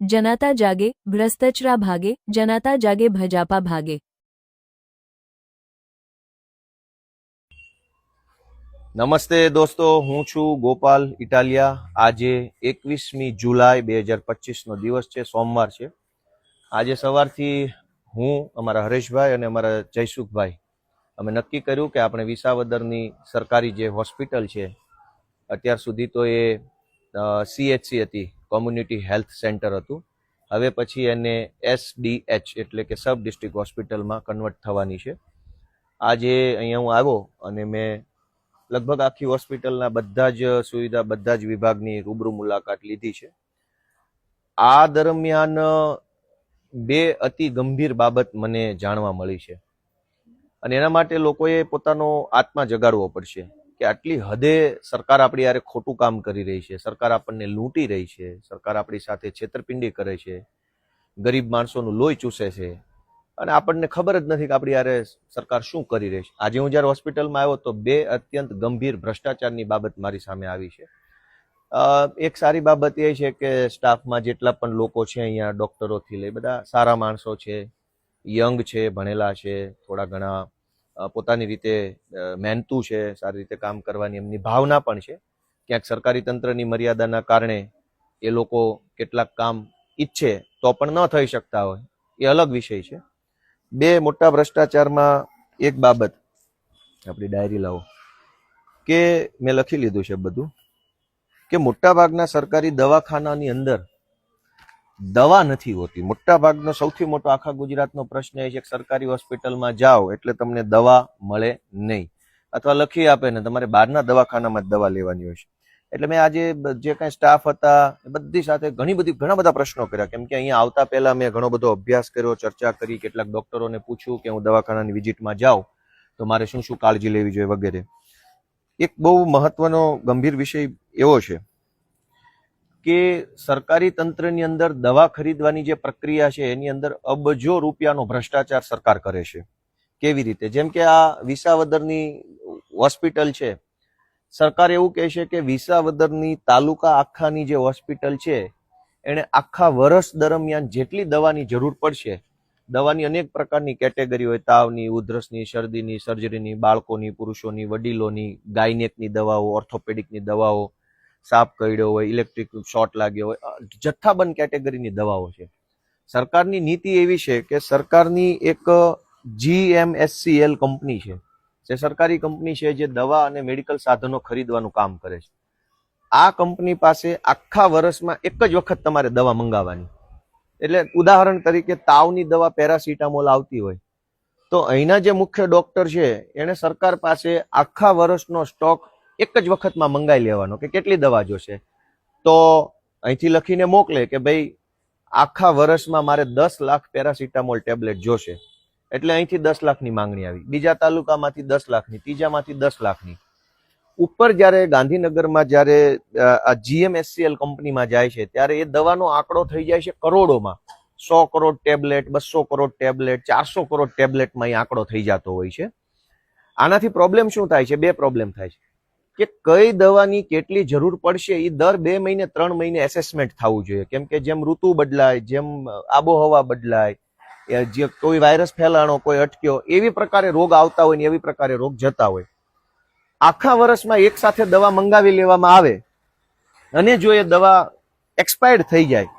જનાતા જાગે, ભ્રષ્ટચરા ભાગે, જનાતા જાગે, ભજાપા ભાગે. નમસ્તે દોસ્તો, હું છું ગોપાલ ઇટાલિયા. આજે એકવીસમી જુલાઈ બે હજાર પચીસનો દિવસ છે, સોમવાર છે. આજે સવારથી હું, અમારા હરેશભાઈ અને અમારા જયસુખભાઈ, અમે નક્કી કર્યું કે આપણે વિસાવદરની સરકારી જે હોસ્પિટલ છે, અત્યાર સુધી તો એ સીએચસી હતી. કોમ્યુનિટી હેલ્થ સેન્ટર હતું. હવે પછી એને એસડીએચ એટલે કે સબ ડિસ્ટ્રિક્ટ હોસ્પિટલમાં કન્વર્ટ થવાની છે. આજે અહીંયા હું આવ્યો અને મેં લગભગ આખી હોસ્પિટલના બધા જ સુવિધા, બધા જ વિભાગની રૂબરૂ મુલાકાત લીધી છે. આ દરમિયાન બે અતિ ગંભીર બાબત મને જાણવા મળી છે. અને એના માટે લોકોએ પોતાનો આત્મા જગાડવો પડશે. કે આટલી હદે સરકાર આપણી યારે ખોટું કામ કરી રહી છે, સરકાર આપણને લૂંટી રહી છે, સરકાર આપણી સાથે છેતરપિંડી કરે છે, ગરીબ માણસોનું લોહી ચૂસે છે. અને આપણને ખબર જ નથી કે આપણી યારે સરકાર શું કરી રહી છે. આજે હું જ્યારે હોસ્પિટલમાં આવ્યો તો બે અત્યંત ગંભીર ભ્રષ્ટાચારની બાબત મારી સામે આવી છે. એક સારી બાબત એ છે કે સ્ટાફમાં જેટલા પણ લોકો છે અહીંયા, ડૉક્ટરોથી લઈ બધા સારા માણસો છે, યંગ છે, ભણેલા છે, થોડા ઘણા પોતાની રીતે મહેનતું છે, સારી રીતે કામ કરવાની એમની ભાવના પણ છે. ક્યાંક સરકારી તંત્રની મર્યાદાના કારણે એ લોકો કેટલાક કામ ઈચ્છે તો પણ ન થઈ શકતા હોય, એ અલગ વિષય છે. બે મોટા ભ્રષ્ટાચારમાં એક બાબત, આપણી ડાયરી લાવો, કે મેં લખી લીધું છે બધું, કે મોટાભાગના સરકારી દવાખાનાની અંદર દવા નથી હોતી. મોટાભાગનો સૌથી મોટો આખા ગુજરાતનો પ્રશ્ન એ છે કે સરકારી હોસ્પિટલમાં જાઓ એટલે તમને દવા મળે નહીં. અથવા લખી આપે ને તમારે બહારના દવાખાનામાં જ દવા લેવાની હોય છે. એટલે મેં આજે જે કાંઈ સ્ટાફ હતા બધી સાથે ઘણી બધી, ઘણા બધા પ્રશ્નો કર્યા. કેમ કે અહીંયા આવતા પહેલા મેં ઘણો બધો અભ્યાસ કર્યો, ચર્ચા કરી, કેટલાક ડોક્ટરોને પૂછ્યું કે હું દવાખાનાની વિઝિટમાં જાઉં, તો મારે શું શું કાળજી લેવી જોઈએ વગેરે. એક બહુ મહત્વનો ગંભીર વિષય એવો છે કે સરકારી તંત્રની અંદર દવા ખરીદવાની જે પ્રક્રિયા છે, એની અંદર અબજો રૂપિયાનો ભ્રષ્ટાચાર સરકાર કરે છે. કેવી રીતે? જેમ કે આ વિસાવદરની હોસ્પિટલ છે. સરકાર એવું કહે છે કે વિસાવદરની તાલુકા આખાની જે હોસ્પિટલ છે, એણે આખા વર્ષ દરમિયાન જેટલી દવાની જરૂર પડશે, દવાની અનેક પ્રકારની કેટેગરી હોય, તાવની, ઉધરસની, શરદીની સર્જરીની બાળકોની, પુરુષોની, વડીલોની, ગાયનેકની દવાઓ ઓર્થોપેડિકની દવાઓ સાપ કરડ્યો હોય ઇલેક્ટ્રિક શોર્ટ લાગ્યો હોય જથ્થાબંધ કેટેગરીની દવાઓ છે. સરકારની નીતિ એવી છે કે સરકારની એક જીએમએસસીએલ કંપની છે. જે સરકારી કંપની છે જે દવા અને મેડિકલ સાધનો ખરીદવાનું કામ કરે છે. આ કંપની પાસે આખા વર્ષમાં એક જ વખત તમારે દવા મંગાવવાની. એટલે ઉદાહરણ તરીકે તાવની દવા પેરાસિટામોલ આવતી હોય, તો અહીંના જે મુખ્ય ડોક્ટર છે એણે સરકાર પાસે આખા વર્ષનો સ્ટોક એક જ વખતમાં મંગાવી લેવાનો કે કેટલી દવા જોશે? તો અહીંથી લખીને મોકલે કે ભાઈ, આખા વર્ષમાં મારે દસ લાખ પેરાસિટામોલ ટેબ્લેટ જોશે. એટલે અહીંથી દસ લાખની માંગણી આવી. બીજા તાલુકામાંથી દસ લાખની, ત્રીજામાંથી દસ લાખની. ઉપર જ્યારે ગાંધીનગરમાં જ્યારે આ જીએમએસસીએલ કંપનીમાં જાય છે, ત્યારે એ દવાનો આંકડો થઈ જાય છે કરોડોમાં. સો કરોડ ટેબ્લેટ, બસો કરોડ ટેબ્લેટ, ચારસો કરોડ ટેબ્લેટમાં એ આંકડો થઈ જતો હોય છે. આનાથી પ્રોબ્લેમ શું થાય છે? બે પ્રોબ્લેમ થાય છે. કે કઈ દવાની કેટલી જરૂર પડશે એ દર બે મહિને, ત્રણ મહિને એસેસમેન્ટ થવું જોઈએ. કેમ કે જેમ ઋતુ બદલાય, જેમ આબોહવા બદલાય જે કોઈ વાયરસ ફેલાણો, કોઈ અટક્યો, એવી પ્રકારે રોગ આવતા હોય ને એવી પ્રકારે રોગ જતા હોય. આખા વર્ષમાં એક સાથે દવા મંગાવી લેવામાં આવે અને જો એ દવા એક્સપાયર્ડ થઈ જાય,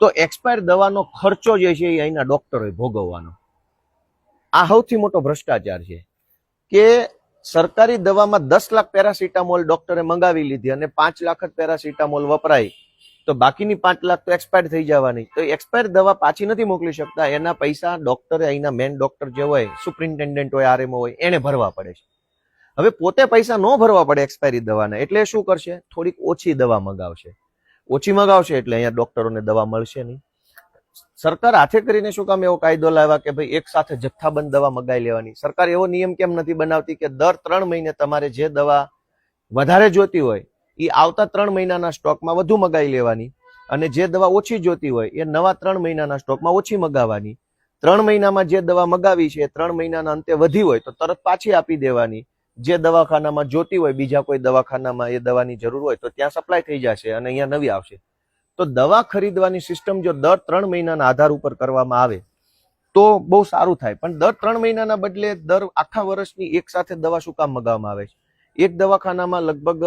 તો એક્સપાયર દવાનો ખર્ચો જે છે એ અહીંના ડોક્ટરોએ ભોગવવાનો. આ સૌથી મોટો ભ્રષ્ટાચાર છે કે સરકારી દવામાં દસ લાખ પેરાસિટામોલ ડોક્ટરે મંગાવી લીધી અને પાંચ લાખ જ પેરાસિટામોલ વપરાય. તો બાકીની પાંચ લાખ તો એક્સપાયર થઈ જવાની. તો એક્સપાયર દવા પાછી નથી મોકલી શકતા. એના પૈસા ડોક્ટરે, અહીંના મેન ડોક્ટર જે હોય સુપ્રિન્ટેન્ડન્ટ હોય આરએમઓ હોય, એને ભરવા પડે છે. હવે પોતે પૈસા ન ભરવા પડે એક્સપાયરી દવાના, એટલે શું કરશે? થોડીક ઓછી દવા મગાવશે. ઓછી મગાવશે એટલે અહીંયા ડોક્ટરોને દવા મળશે નહીં. સરકાર હાથે કરીને શું કામ એવો કાયદો લાવ્યા કે ભાઈ એક સાથે જથ્થાબંધ દવા મગાવી લેવાની? સરકાર એવો નિયમ કેમ નથી બનાવતી કે દર ત્રણ મહિને તમારે જે દવા વધારે જોતી હોય એ આવતા ત્રણ મહિનાના સ્ટોકમાં વધુ મગાવી લેવાની અને જે દવા ઓછી જોતી હોય, એ નવા ત્રણ મહિનાના સ્ટોકમાં ઓછી મગાવવાની. ત્રણ મહિનામાં જે દવા મગાવી છે, એ ત્રણ મહિનાના અંતે વધી હોય, તો તરત પાછી આપી દેવાની. જે દવાખાનામાં જોતી હોય, બીજા કોઈ દવાખાનામાં એ દવાની જરૂર હોય, તો ત્યાં સપ્લાય થઈ જશે અને અહીંયા નવી આવશે. તો દવા ખરીદવાની સિસ્ટમ જો દર ત્રણ મહિનાના આધાર ઉપર કરવામાં આવે, તો બહુ સારું થાય. પણ દર ત્રણ મહિનાના બદલે દર આખા વર્ષની એક સાથે દવા શું કામ મગાવવામાં આવે છે? એક દવાખાનામાં લગભગ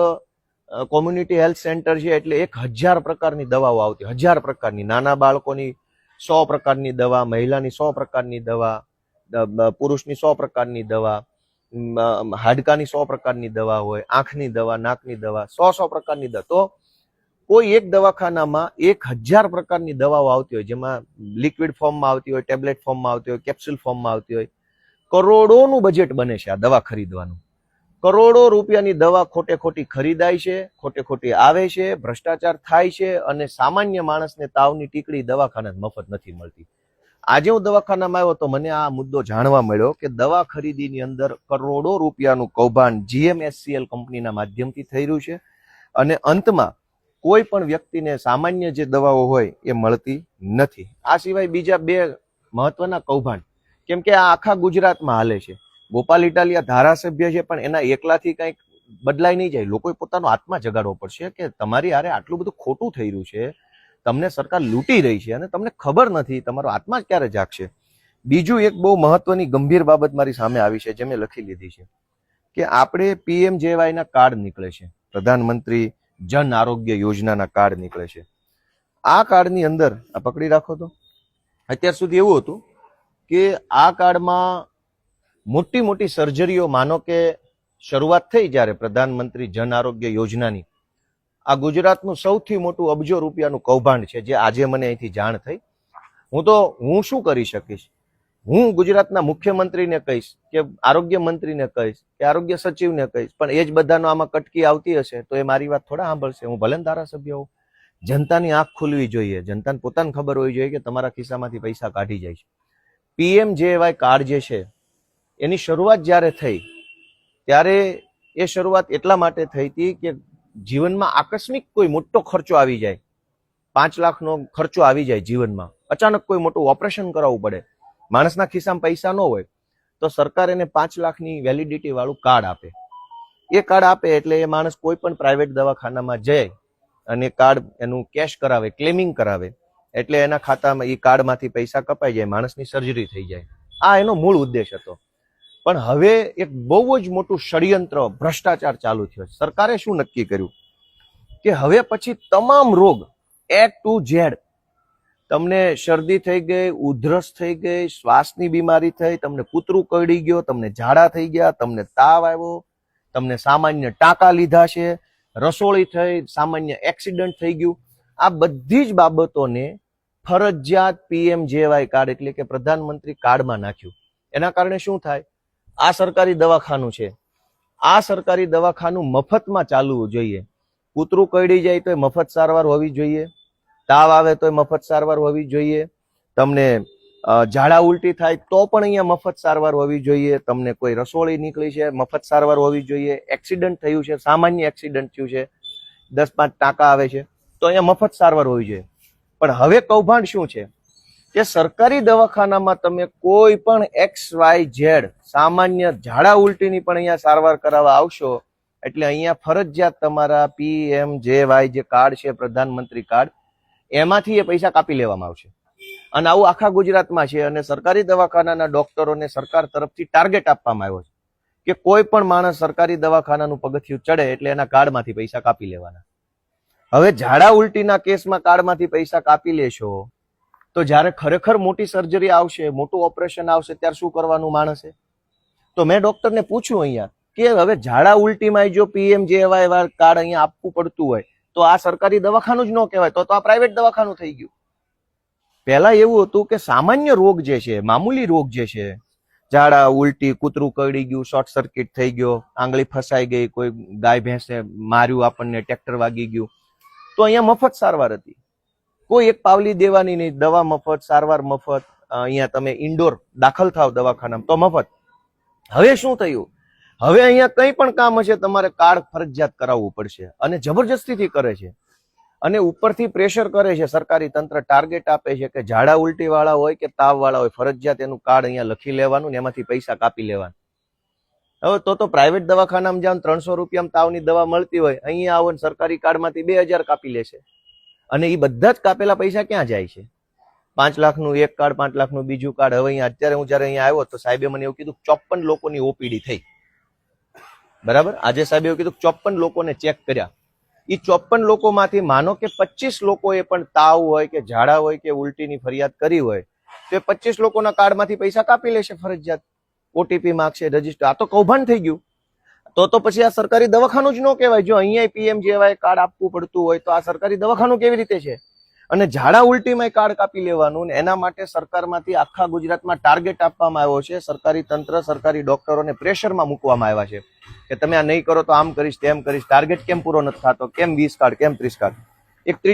કોમ્યુનિટી હેલ્થ સેન્ટર છે એટલે એક હજાર પ્રકારની દવાઓ આવતી. હજાર પ્રકારની. નાના બાળકોની સો પ્રકારની દવા, મહિલાની સો પ્રકારની દવા પુરુષની સો પ્રકારની દવા હાડકાની સો પ્રકારની દવા હોય, આંખની દવા, નાકની દવા, સો સો પ્રકારની દવા તો કોઈ એક દવાખાનામાં એક હજાર પ્રકારની દવાઓ આવતી હોય, જેમાં લિક્વિડ ફોર્મમાં આવતી હોય ટેબ્લેટ ફોર્મમાં આવતી હોય કેપ્સ્યુલ ફોર્મમાં આવતી હોય, કરોડોનું બજેટ બને છે આ દવા ખરીદવાનું. કરોડો રૂપિયાની દવા ખોટે ખોટી ખરીદાય છે, ખોટે ખોટી આવે છે, ભ્રષ્ટાચાર થાય છે અને સામાન્ય માણસને તાવની ટીકડી દવાખાના મફત નથી મળતી. આજે હું દવાખાનામાં આવ્યો તો મને આ મુદ્દો જાણવા મળ્યો કે દવા ખરીદીની અંદર કરોડો રૂપિયાનું કૌભાંડ જીએમએસસીએલ કંપનીના માધ્યમથી થઈ રહ્યું છે અને અંતમાં કોઈ પણ વ્યક્તિને સામાન્ય જે દવાઓ હોય એ મળતી નથી. આ સિવાય બીજા બે મહત્વના કૌભાંડ, કેમ કે આ આખા ગુજરાતમાં હાલે છે. ગોપાલ ઇટાલિયા ધારાસભ્ય છે, પણ એના એકલાથી કંઈક બદલાઈ નહીં જાય. લોકોએ પોતાનો આત્મા જગાડવો પડશે કે તમારી હારે આટલું બધું ખોટું થઈ રહ્યું છે, તમને સરકાર લૂંટી રહી છે અને તમને ખબર નથી તમારો આત્મા ક્યારે જાગશે. બીજું એક બહુ મહત્વની ગંભીર બાબત મારી સામે આવી છે, જે મેં લખી લીધી છે કે આપણે પીએમ જેવાયના કાર્ડ નીકળે છે. પ્રધાનમંત્રી જન આરોગ્ય યોજનાના કાર્ડ નીકળે છે. આ કાર્ડની અંદર, આ પકડી રાખો તો. અત્યાર સુધી એવું હતું કે આ કાર્ડમાં મોટી મોટી સર્જરીઓ, માનો કે શરૂઆત થઈ જ્યારે પ્રધાનમંત્રી જન આરોગ્ય યોજનાની. આ ગુજરાતનું સૌથી મોટું અબજો રૂપિયાનું કૌભાંડ છે, જે આજે મને અહીંથી જાણ થઈ. હું તો, હું શું કરી શકીશ? હું ગુજરાતના મુખ્યમંત્રીને કહીશ કે આરોગ્ય મંત્રીને કહીશ કે આરોગ્ય સચિવને કહીશ, પણ એ જ બધાનો આમાં કટકી આવતી હશે તો એ મારી વાત થોડા સાંભળશે. હું ભલે ધારાસભ્ય હોઉં. જનતાની આંખ ખુલવી જોઈએ. જનતાને પોતાને ખબર હોવી જોઈએ કે તમારા ખિસ્સામાંથી પૈસા કાઢી જાય છે. પીએમ જે વાય કાર્ડ જે છે, એની શરૂઆત જ્યારે થઈ, ત્યારે એ શરૂઆત એટલા માટે થઈ હતી કે જીવનમાં આકસ્મિક કોઈ મોટો ખર્ચો આવી જાય. પાંચ લાખનો ખર્ચો આવી જાય જીવનમાં. અચાનક કોઈ મોટું ઓપરેશન કરાવવું પડે. માણસના ખિસ્સામાં પૈસા ન હોય તો સરકાર એને પાંચ લાખની વેલિડિટી વાળું કાર્ડ આપે. એ કાર્ડ આપે એટલે એ માણસ કોઈ પણ પ્રાઇવેટ દવાખાનામાં જાય અને કાર્ડ એનું કેશ કરાવે ક્લેમિંગ કરાવે, એટલે એના ખાતામાં એ કાર્ડમાંથી પૈસા કપાઈ જાય, માણસની સર્જરી થઈ જાય. આ એનો મૂળ ઉદ્દેશ હતો. પણ હવે એક બહુ જ મોટું ષડયંત્ર, ભ્રષ્ટાચાર ચાલુ થયો સરકારે શું નક્કી કર્યું? કે હવે પછી તમામ રોગ એ ટુ ઝેડ તમને શરદી થઈ ગઈ, ઉધરસ થઈ ગઈ, શ્વાસની બીમારી થઈ, તમને કૂતરું કરડી ગયો, તમને ઝાડા થઈ ગયા, તમને તાવ આવ્યો, તમને સામાન્ય ટાંકા લીધા છે, રસોળી થઈ, સામાન્ય એક્સિડન્ટ થઈ ગયું. આ બધી જ બાબતોને ફરજિયાત પીએમ જેવાય કાર્ડ એટલે કે પ્રધાનમંત્રી કાર્ડમાં નાખ્યું. એના કારણે શું થાય? આ સરકારી દવાખાનું છે. આ સરકારી દવાખાનું મફતમાં ચાલવું જોઈએ. કૂતરું કરડી જાય તો મફત સારવાર હોવી જોઈએ. તાવ આવે તો મફત સારવાર હોવી જોઈએ. તમને ઝાડા ઉલટી થાય તો પણ અહીંયા મફત સારવાર હોવી જોઈએ. તમને કોઈ રસોળી નીકળી છે, મફત સારવાર હોવી જોઈએ. એક્સિડન્ટ થયું છે, સામાન્ય એક્સિડન્ટ થયું છે, દસ પાંચ ટાંકા આવે છે, તો અહીંયા મફત સારવાર હોવી જોઈએ. પણ હવે કૌભાંડ શું છે? કે સરકારી દવાખાનામાં તમે કોઈ પણ એક્સ વાય ઝેડ સામાન્ય ઝાડા ઉલટીની પણ અહીંયા સારવાર કરાવવા આવશો, એટલે અહીંયા ફરજિયાત તમારા પીએમ જે વાય જે કાર્ડ છે, પ્રધાનમંત્રી કાર્ડ એમાંથી એ પૈસા કાપી લેવામાં આવશે. અને આવું આખા ગુજરાતમાં છે અને સરકારી દવાખાનાના ડોક્ટરોને સરકાર તરફથી ટાર્ગેટ આપવામાં આવ્યો છે કે કોઈ પણ માણસ સરકારી દવાખાનાનું પગથિયું ચડે એટલે એના કાર્ડમાંથી પૈસા કાપી લેવાના. હવે ઝાડા ઉલટીના કેસમાં કાર્ડમાંથી પૈસા કાપી લેશો તો જ્યારે ખરેખર મોટી સર્જરી આવશે, મોટું ઓપરેશન આવશે, ત્યારે શું કરવાનું માણસે? તો મેં ડોક્ટરને પૂછ્યું અહીંયા કે હવે ઝાડા ઉલટીમાં જો પીએમ જેવાય કાર્ડ અહીંયા આપવું પડતું હોય તો આ સરકારી દવાખાનું જ ન કહેવાય, તો આ પ્રાઇવેટ દવાખાનું થઈ ગયું. પહેલા એવું હતું કે સામાન્ય રોગ જે છે, મામૂલી રોગ જે છે, ઝાડા, ઉલટી, કૂતરું કરડી ગયું, શોર્ટ સર્કિટ થઈ ગયો, આંગળી ફસાઈ ગઈ, કોઈ ગાય, ભેંસે માર્યું, આપણને ટ્રેક્ટર વાગી ગયું, તો અહીંયા મફત સારવાર હતી. કોઈ એક પાવલી દેવાની નહીં, દવા મફત, સારવાર મફત અહીંયા તમે ઇન્ડોર દાખલ થાવ દવાખાનામાં તો મફત. હવે શું થયું? હવે અહીંયા કંઈ પણ કામ હશે, તમારે કાર્ડ ફરજિયાત કરાવવું પડશે અને જબરજસ્તીથી કરે છે. અને ઉપરથી પ્રેશર કરે છે, સરકારી તંત્ર ટાર્ગેટ આપે છે કે ઝાડા ઉલટીવાળા હોય કે તાવવાળા હોય, ફરજિયાત એનું કાર્ડ અહીંયા લખી લેવાનું ને એમાંથી પૈસા કાપી લેવાનું. હવે તો તો પ્રાઇવેટ દવાખાનામાં જાવ ત્રણસો રૂપિયામાં તાવની દવા મળતી હોય, અહીંયા આવો ને સરકારી કાર્ડમાંથી બે હજાર કાપી લેશે. અને એ બધા જ કાપેલા પૈસા ક્યાં જાય છે? પાંચ લાખનું એક કાર્ડ, પાંચ લાખનું બીજું કાર્ડ. હવે અહીંયા અત્યારે હું જ્યારે અહીંયા આવ્યો તો સાહેબે મને એવું કીધું ચોપન લોકોની ઓપીડી થઈ. બરાબર? આજે સાહેબ એવું કીધું ચોપન લોકોને ચેક કર્યા. એ ચોપન લોકોમાંથી માનો કે પચીસ લોકોએ પણ તાવ હોય કે ઝાડા હોય કે ઉલટીની ફરિયાદ કરી હોય, તો એ પચીસ લોકોના કાર્ડમાંથી પૈસા કાપી લેશે ફરજિયાત. ઓટીપી માગશે, રજિસ્ટર, આ તો કૌભાંડ થઈ ગયું. તો તો પછી આ સરકારી દવાખાનું જ ન કહેવાય. જો અહીંયા પીએમ જેવાય કાર્ડ આપવું પડતું હોય તો આ સરકારી દવાખાનું કેવી રીતે છે? અને ઝાડા ઉલટીમાં કાર્ડ કાપી લેવાનું ને એના માટે સરકારમાંથી આખા ગુજરાતમાં ટાર્ગેટ આપવામાં આવ્યો છે. સરકારી તંત્ર, સરકારી ડોક્ટરોને પ્રેશરમાં મૂકવામાં આવ્યા છે કે તમે આ નહીં કરો તો આમ કરીશ તેમ કરીશ. ટાર્ગેટ કેમ પૂરો નથી થતો? કેમ વીસ કાર્ડ કેમ ત્રીસ કાર્ડ એક ત્રીસ